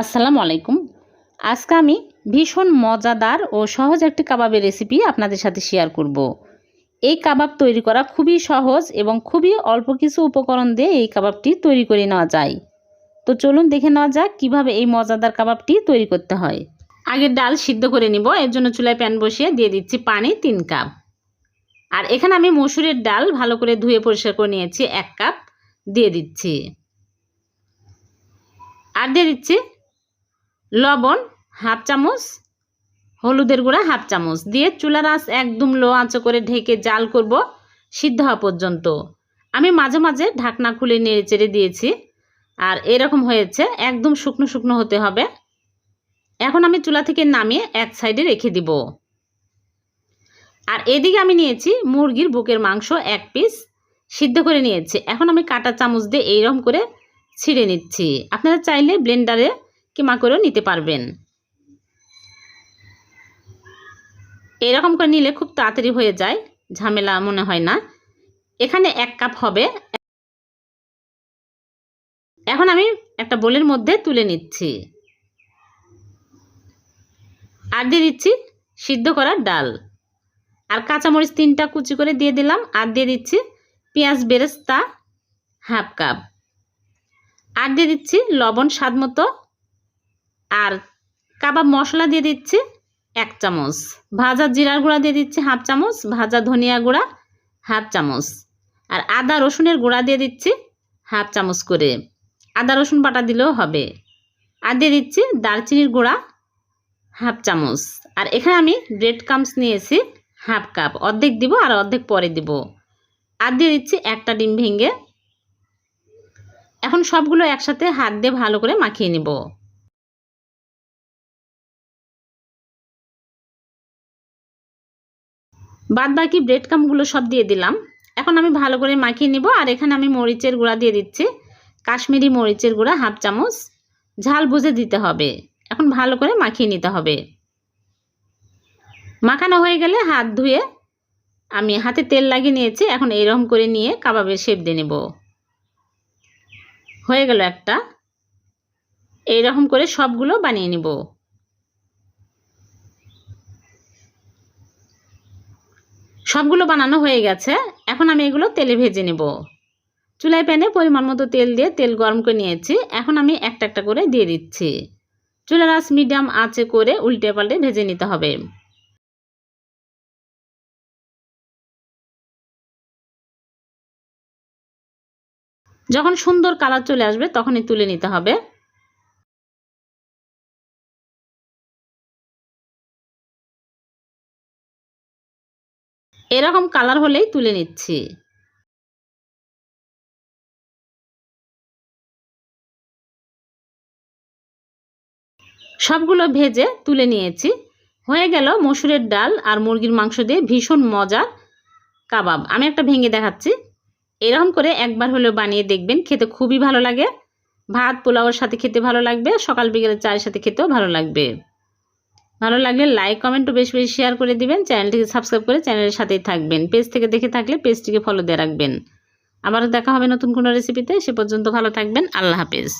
আসসালামু আলাইকুম। আজকে আমি ভীষণ মজাদার ও সহজ একটি কাবাবের রেসিপি আপনাদের সাথে শেয়ার করব। এই কাবাব তৈরি করা খুবই সহজ এবং খুবই অল্প কিছু উপকরণ দিয়ে এই কাবাবটি তৈরি করে নেওয়া যায়। তো চলুন দেখে নেওয়া যাক কীভাবে এই মজাদার কাবাবটি তৈরি করতে হয়। আগে ডাল সিদ্ধ করে নিব, এর জন্য চুলায় প্যান বসিয়ে দিয়ে দিচ্ছি পানি তিন কাপ। আর এখানে আমি মসুরের ডাল ভালো করে ধুয়ে পরিষ্কার করে নিয়েছি, এক কাপ দিয়ে দিচ্ছি। আর দিয়ে দিচ্ছি লবণ, হাফ চামচ, হলুদের গুঁড়া, হাফ চামচ। দিয়ে চুলার আঁচ একদম লো আঁচো করে ঢেকে জাল করব সিদ্ধ হওয়া পর্যন্ত। আমি মাঝে মাঝে ঢাকনা খুলে নেড়ে চেড়ে দিয়েছি আর এরকম হয়েছে, একদম শুকনো শুকনো হতে হবে। এখন আমি চুলা থেকে নামিয়ে এক সাইডে রেখে দিব। আর এদিকে আমি নিয়েছি মুরগির বুকের মাংস এক পিস, সিদ্ধ করে নিয়েছি। এখন আমি কাটা চামচ দিয়ে এইরকম করে ছিঁড়ে নিচ্ছি। আপনারা চাইলে ব্লেন্ডারে কিমা করেও নিতে পারবেন। এরকম করে নিলে খুব তাড়াতাড়ি হয়ে যায়, ঝামেলা মনে হয় না। এখানে এক কাপ হবে। এখন আমি একটা বোলের মধ্যে তুলে নিচ্ছি। আর দিয়ে দিচ্ছি সিদ্ধ করার ডাল। আর কাঁচামরিচ তিনটা কুচি করে দিয়ে দিলাম। আর দিয়ে দিচ্ছি পেঁয়াজ বেরেস্তা হাফ কাপ। আর দিয়ে দিচ্ছি লবণ স্বাদ মতো আর কাবাব মশলা দিয়ে দিচ্ছি এক চামচ। ভাজা জিরার গুঁড়া দিয়ে দিচ্ছি হাফ চামচ, ভাজা ধনিয়া গুঁড়া হাফ চামচ। আর আদা রসুনের গুঁড়া দিয়ে দিচ্ছি হাফ চামচ করে। আদা রসুন বাটা দিলেও হবে। আর দিয়ে দিচ্ছি দারচিনির গুঁড়া হাফ চামচ। আর এখানে আমি ব্রেড কামস নিয়েছি হাফ কাপ। অর্ধেক দিব আর অর্ধেক পরে দিব। আর দিয়ে দিচ্ছি একটা ডিম ভেঙে। এখন সবগুলো একসাথে হাত দিয়ে ভালো করে মাখিয়ে নেব। বাদ বাকি ব্রেড কামগুলো সব দিয়ে দিলাম। এখন আমি ভালো করে মাখিয়ে নিব আর এখানে আমি মরিচের গুঁড়া দিয়ে দিচ্ছি। কাশ্মীরি মরিচের গুঁড়া হাফ চামচ। ঝাল বুঝে দিতে হবে। এখন ভালো করে মাখিয়ে নিতে হবে। মাখানো হয়ে গেলে হাত ধুয়ে আমি হাতে তেল লাগিয়ে নিয়েছি। এখন এরকম করে নিয়ে কাবাবের শেপ দিয়ে নেব। হয়ে গেল একটা। এইরকম করে সবগুলো বানিয়ে নিব। সবগুলো বানানো হয়ে গেছে। এখন আমি এগুলো তেলে ভেজে নেব। চুলায় প্যানে পরিমাণ মতো তেল দিয়ে তেল গরম করে নিয়েছি। এখন আমি একটা একটা করে দিয়ে দিচ্ছি। চুলার আঁচ মিডিয়াম আঁচে করে উল্টে পাল্টে ভেজে নিতে হবে। যখন সুন্দর কালার চলে আসবে তখনই তুলে নিতে হবে। এরকম কালার হলেই তুলে নিচ্ছি। সবগুলো ভেজে তুলে নিয়েছি। হয়ে গেল মসুরের ডাল আর মুরগির মাংস দিয়ে ভীষণ মজার কাবাব। আমি একটা ভেঙে দেখাচ্ছি। এরকম করে একবার হলেও বানিয়ে দেখবেন, খেতে খুবই ভালো লাগে। ভাত, পোলাওর সাথে খেতে ভালো লাগবে, সকাল বিকেলে চায়ের সাথে খেতেও ভালো লাগবে। ভালো লাগলে লাইক কমেন্ট বেশি বেশি শেয়ার করে দিবেন। চ্যানেলটিকে সাবস্ক্রাইব করে চ্যানেলের সাথেই থাকবেন। পেজ থেকে দেখে থাকলে পেজটিকে ফলো দিয়ে রাখবেন। আবারও দেখা হবে নতুন কোনো রেসিপিতে সে পর্যন্ত ভালো থাকবেন। আল্লাহ হাফেজ।